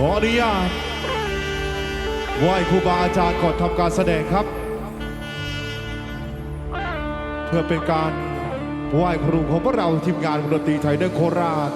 ขออนุญาตไหว้ครูบาอาจารย์ก่อนทำการแสดงครับ เพื่อเป็นการไหว้ครูของพวกเราทีมงานดนตรีไทยเดอร์โคราช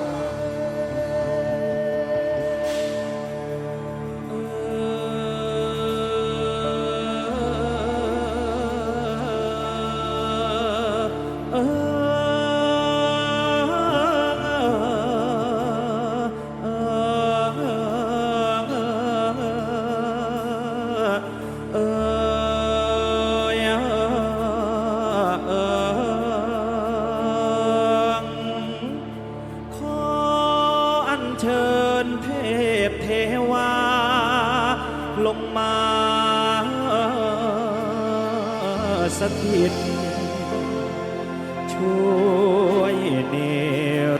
เชิญเทพเทวา ลงมาสถิต ช่วยเน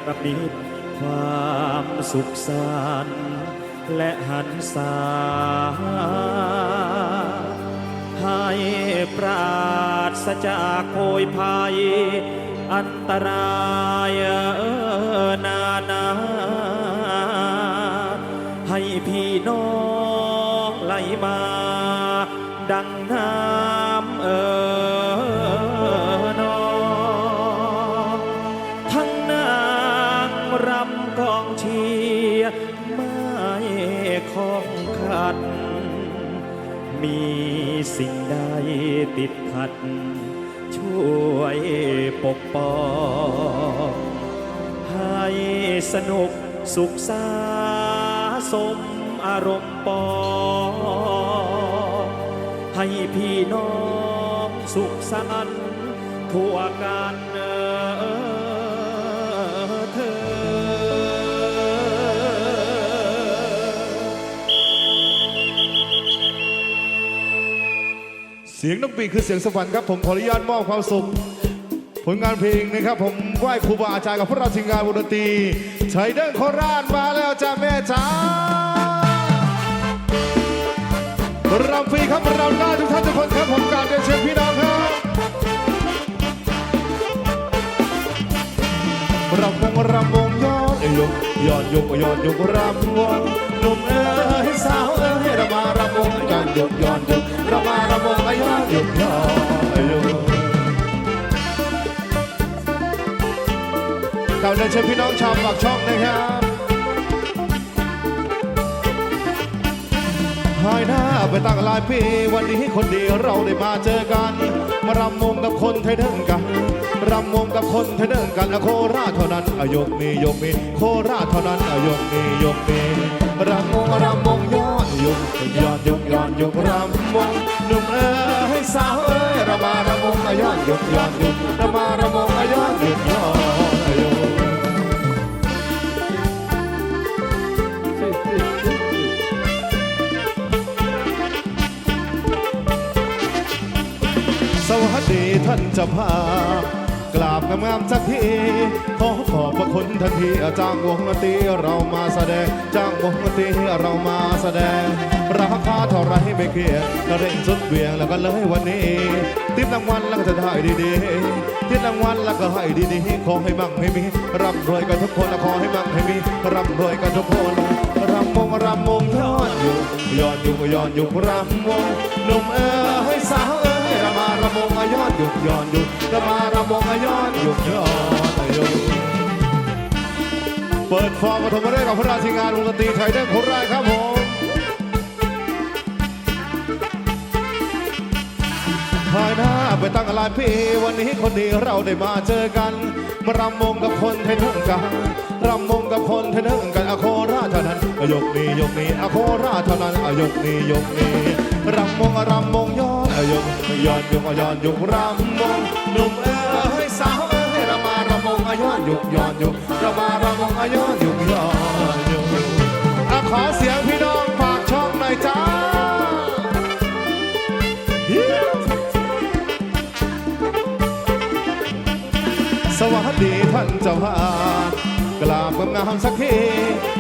รมิตความสุขสันต์และหันษาให้ปราศจากโพยภัยอันตราย รำกองเชียร์ไม่คองขัด มีสิ่งใดติดขัด ช่วยปกป้องให้สนุกสุขสาสมอารมณ์ปอ ให้พี่น้องสุขสันต์ทั่วกัน สียงน้องปีคือเสียงสวรรค์ครับผมขออนุญาตมอบความสุขผลงานเพลงนะครับ ผมไหว้ครูบาอาจารย์กับพวกเราทีมงานวงดนตรีไทยเดอร์โคราชมาแล้วจ้าแม่จ้ารำฟรีครับรำได้ทุกท่านทุกคนครับผมการเรียนเชิญพี่น้องครับรำวงรำวง ยอดเอ้ยยกยอดยกยอดยกรำวงหนุ่มเอ้ยสาวเอ้ยรามารำวงยอดยกยอดยกรามารำวงยอดยกยอดยกกล่าเรียนเชิญพี่น้องชาวปากช่องนะครับหายหน้าไปตั้งหลายปีวันนี้คนดีเราได้มาเจอกัน มารำวงกับคนไทยเดินกัน รำวงกับคนไทเดินกันโคราชเท่านั้นอายกนี้ยกนี้โคราชเท่านั้นอายกนี้ยกนี้รำวงรำวงยอดยกยอดยกยอดยกรำวงหนุ่มเอ้ยสาวเอ้ยรามารำวงยอดยกยอดยกรามารำวงยอดยกยอดยกสวัสดีท่านเจ้าภาพา งามสักทีขอขอบพระคุณทันทีจ้างวงดนตรีเรามาแสดง จ้างวงดนตรีเรามาแสดง ราคาเท่าไรไม่เคียงก็เร่งสุดเวียงแล้วก็เลยวันนี้ติดรางวัลแล้วก็จะได้ดีๆติดรางวัลแล้วก็ให้ดีๆขอให้มั่งให้มีร่ำรวยกันทุกคนขอให้มั่งให้มีร่ำรวยกันทุกคนรำวงรำวงย้อนอยู่ย้อนอยู่ย้อนอยู่รำวงหนุ่มเอ๋ยสาวำวงอายอดหยุดย้อนหยุดระมารำวงอายอดหยุดย้อนหยุดเปิดฟอร์มปฐมฤกษ์กับพระราชิงานวงดนตรีไทยเด้อโคราชครับผมภายหน้าไปตั้งหลายปีวันนี้คนดีเราได้มาเจอกันมารำวงกับคนไทยเด้อกันรำวงกับคนไทยเด้อกันอโคราชเท่านั้นยกนี้ยกนี้อโคราชเท่านั้นยกนี้ยกนี้รำวงรำวงย้อน ยกยอนยกยอนยกรำวงหนุ่มเอ้ยสาวเอ้ยเรามารำวงย้อนยกยอนยกรามารำวงย้อนยกยอนยกขอเสียงพี่น้องฝากช่องหน่อยจ้าสวัสดีท่านเจ้าภาพกราบงามสักที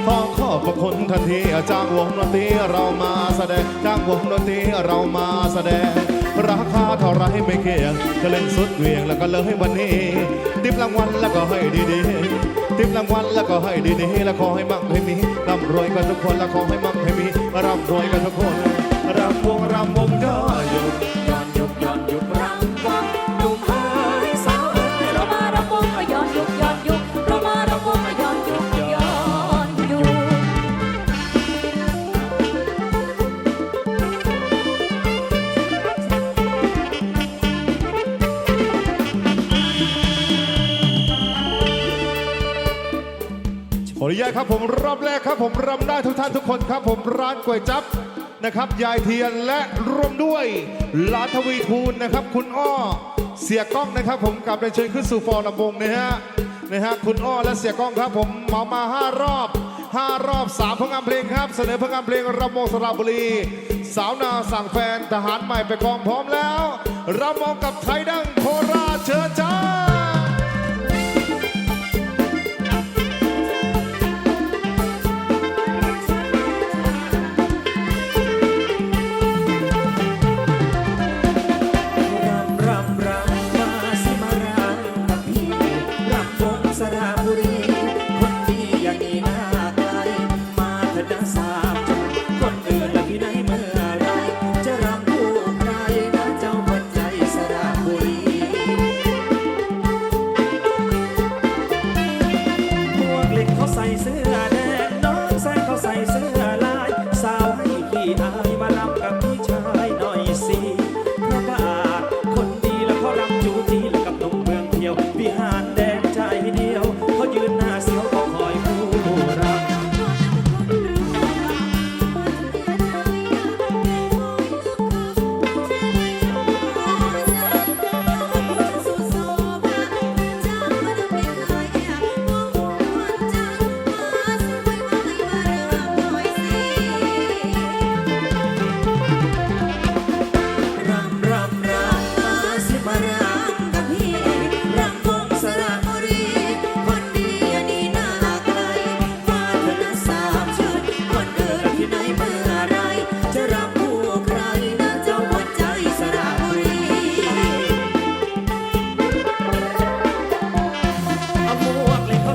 ขอขอบพระคุณทันทีจ้างวงดนตรีเรามาแสดงจ้างวงดนตรีเรามาแสดง ราคาเท่าไรไม่เกี่ยงจะเล่นสุดเวียงแล้วก็เลยวันนี้ติบรางวัลแล้วก็ให้ดีๆติบรางวัลแล้วก็ให้ดีๆแล้วขอให้มั่งให้มีร่ำรวยกันทุกคนแล้วขอให้มั่งให้มีร่ำรวยกันทุกคนรำวงรำวงย้อนอยู่ย้อนยุกย้อน ครับผมรอบแรกครับผมรำได้ทุกท่านทุกคนครับ ผมร้านก๋วยจั๊บนะครับ ยายเทียนและรวมด้วยลานทวีคูณนะครับ คุณอ้อเสียกล้องนะครับ ผมกลับเรนเชิญขึ้นสู่ฟอร์ลำวงนะฮะนะฮะคุณอ้อและเสียกล้องครับ ผมเหมามาห้ารอบห้ารอบสามผลงานเพลงครับ เสนอผลงานเพลงรำวงสระบุรี สาวนาสั่งแฟนทหารใหม่ไปกองพร้อมแล้วรำวงกับไทยดังโคราชเชิญจ้า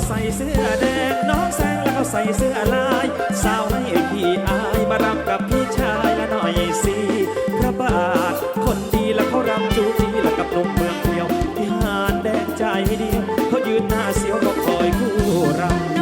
ใส่เสื้อแดงน้องแซงแล้วเขาใส่เสื้อลายสาวให้พี่อายมารำกับพี่ชายละหน่อยสิพระบาท คนดีแล้วเขารำจูจีแล้วกับลมเมืองเที่ยวพี่หานแดงใจเดียวเขายืนหน้าเสียวก็คอยคู่รำ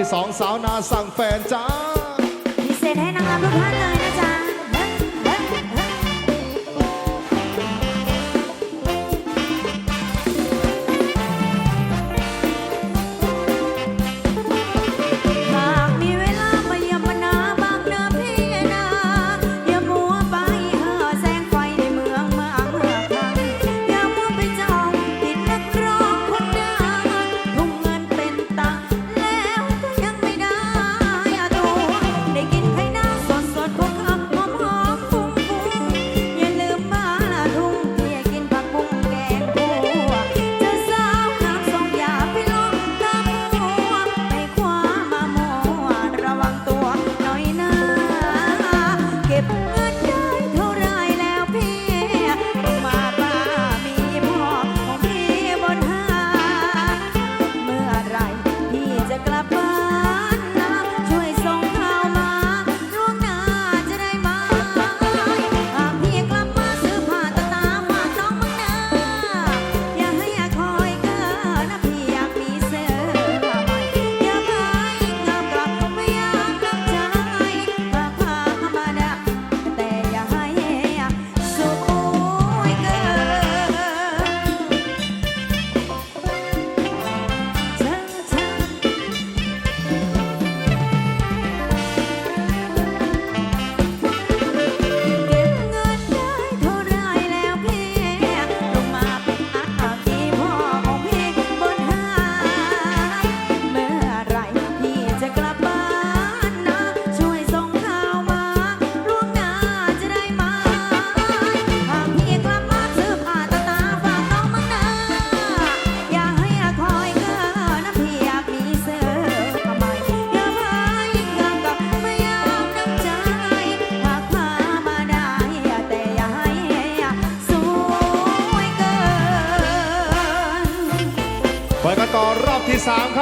ที่สองสาวนาสั่งแฟนจ้าพิเศษให้นางรำทุกท่านเลย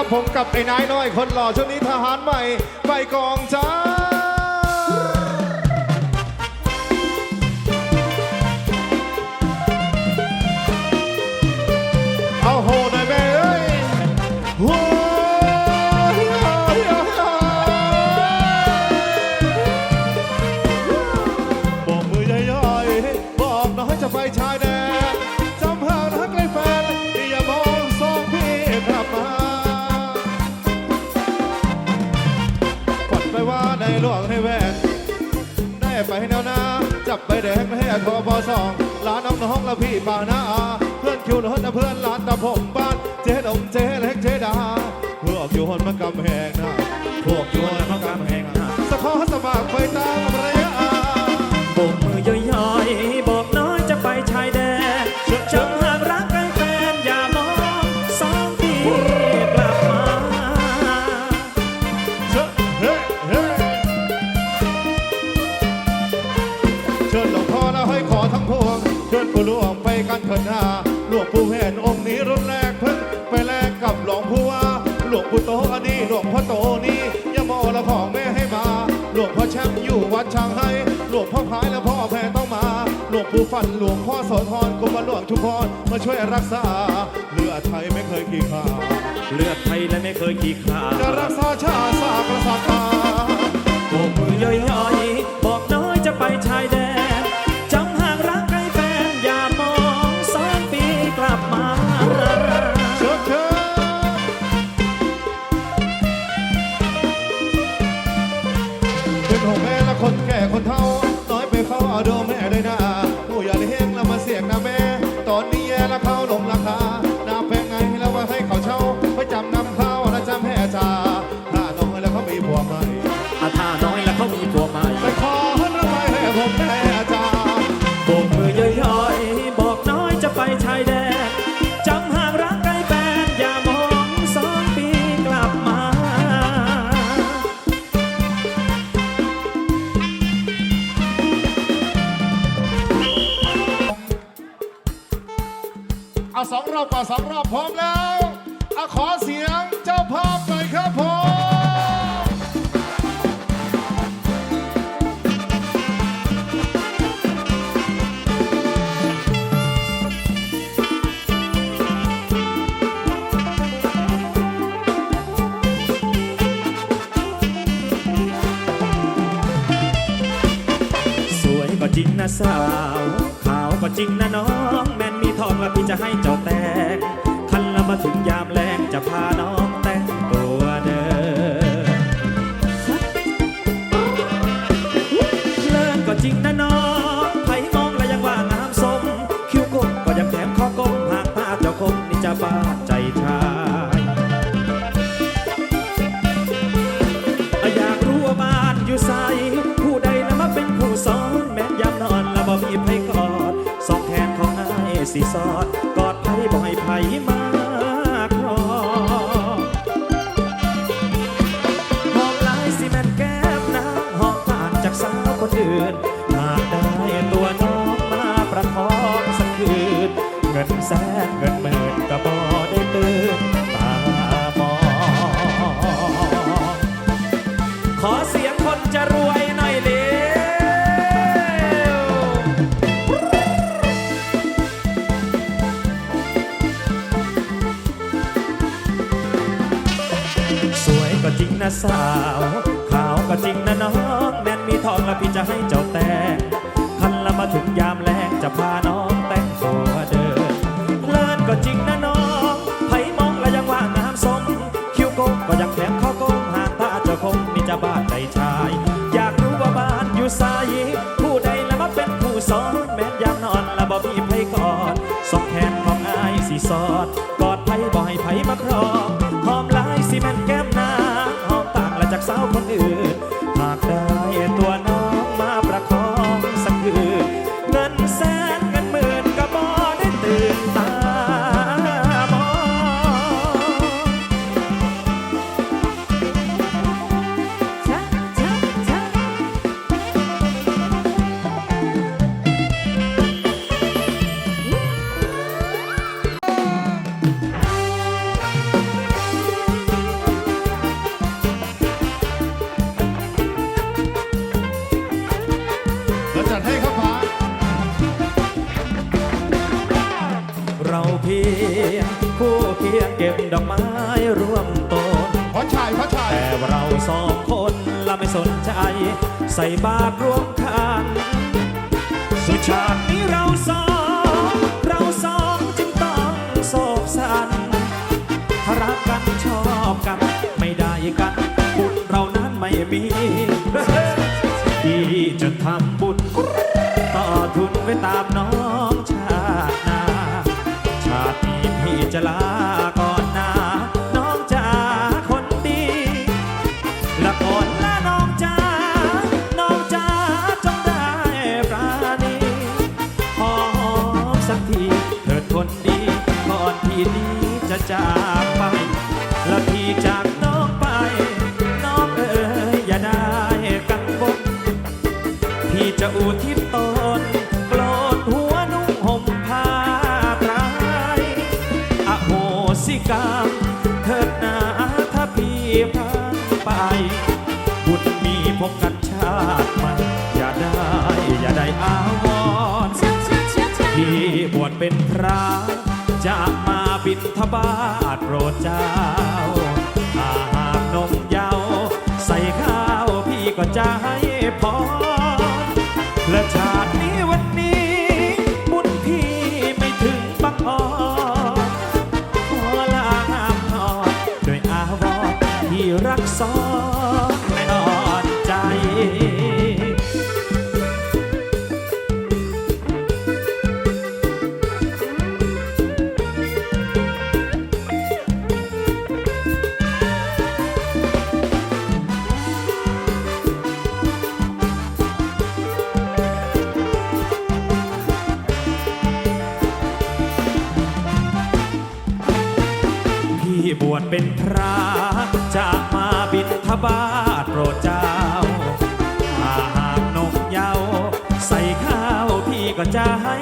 ครับผมกับไอ้นายน้อยคนหล่อช่วงนี้ทหารใหม่ไปกองจ้า จับใบแดงให้ทบสองร้านน้องน้องและพี่ป่านาเพื่อนคิวรถนเพื่อนร้านตาผมบ้านเจ๊ดมเจ๊เล็กเจ๊ดาพวกอยู่หนมากำแหงนะพวกอยู่หนมากำแหงนะสะขอสมัครไปตามร ไปกันเถิดหน้าหลวงปู่แห่นองค์นี้รุ่นแรกเพิ่งไปแลกกับหลวงปู่ว่าหลวงปู่โตอันนี้หลวงพ่อโตนี่อย่าโมละของแม่ให้มาหลวงพ่อแชมป์อยู่วัดช่างให้หลวงพ่อพายและพ่อแพรต้องมาหลวงปู่ฟันหลวงพ่อโสธรกุมารหลวงชุมพรมาช่วยรักษาเลือดไทยไม่เคยกี่ขาเลือดไทยและไม่เคยขี้ขลาดจะรักษาชาติศาสตร์กษัตริย์โบกมือย่อยๆบอกน้อยจะไปชายแดน เฝ้าเอาดูแม่ได้นา องรอบพร้อมแล้วอาขอเสียงเจ้าภาพหน่อยครับผมสวยก็จริงนะสาว ขาวก็จริงนะน้อง แม่นมีทองแล้วพี่จะให้เจ้าแต่ง มาถึงยามแรงจะพาน้องแต่งตัวเดินเลิศก็จริงนะน้องไผมองแล้วยังว่างามสม คิ้วกบก็ยังแถมคอกมหากตาเจ้าคงนี่จะบ้าใจชายอยากรู้ว่าบ้านอยู่ใสผู้ใดนะมาเป็นผู้สอน แม้ยามนอนและบ่มีไผกอดสองแขนของนายสีสอดกอดไผบ่ให้ไผมา แสนเงินหมื่นก็บ่ได้ตื่นตามอง ขอเสียงคนจะรวยหน่อยเร็วสวยก็จริงนะสาว ขาวก็จริงนะน้องแม่นมีทองแล้วพี่จะให้เจ้าแต่งคันละมาถึงยามแรงจะพาน้อง จริงนะน้องไผมองแล้วยังว่างามสม คิ้วโกงก็ยังแถมข้อโกงหากตาเจ้าคงมีจะบ้านใจชาย อยากรู้ว่าบ้านอยู่ไสผู้ใดละมาเป็นผู้สอนแม้นยามนอนละบ่มีไผกอดสองแขนของอายสีสอด กอดไผบ่ให้ไผมาครองหอมลายสิแม่นแก้มนางหอมต่างละจากสาวคนอื่น ใจใส่บาตรรวมขัน สุชาตินี้เราสองเราสองจึงต้องโศกสันถ้ารักกันชอบกัน ไม่ได้กัน บุญเรานั้นไม่มีที่จะทำบุญ ต่อทุนไว้ตามน้องช จะอุทิศตนโกรธหัวนุ่งห่มผ้าตรายอโหสิกรรมเถิดนาถ้าพี่พลาดไป บุญมีพบกันชาติใหม่อย่าได้อย่าได้อาวรณ์ที่บวชเป็นพระจะมาบิณฑบาตโปรดเจ้าอาหารนมเยาวใส่ข้าวพี่ก็จะให้พร และชาตินี้วันนี้ บุญพี่ไม่ถึงบังอ่อนขอลางามนอนโดวยอาวรที่รักซ้อน บวชเป็นพระจะมาบิณฑบาตโปรดเจ้าถ้าหากนกเยาใส่ข้าวพี่ก็จะให้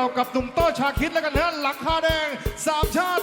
ากับหนุ่มโต้ชาคิดแล้วกันฮะหลังคาแดงสามชาติ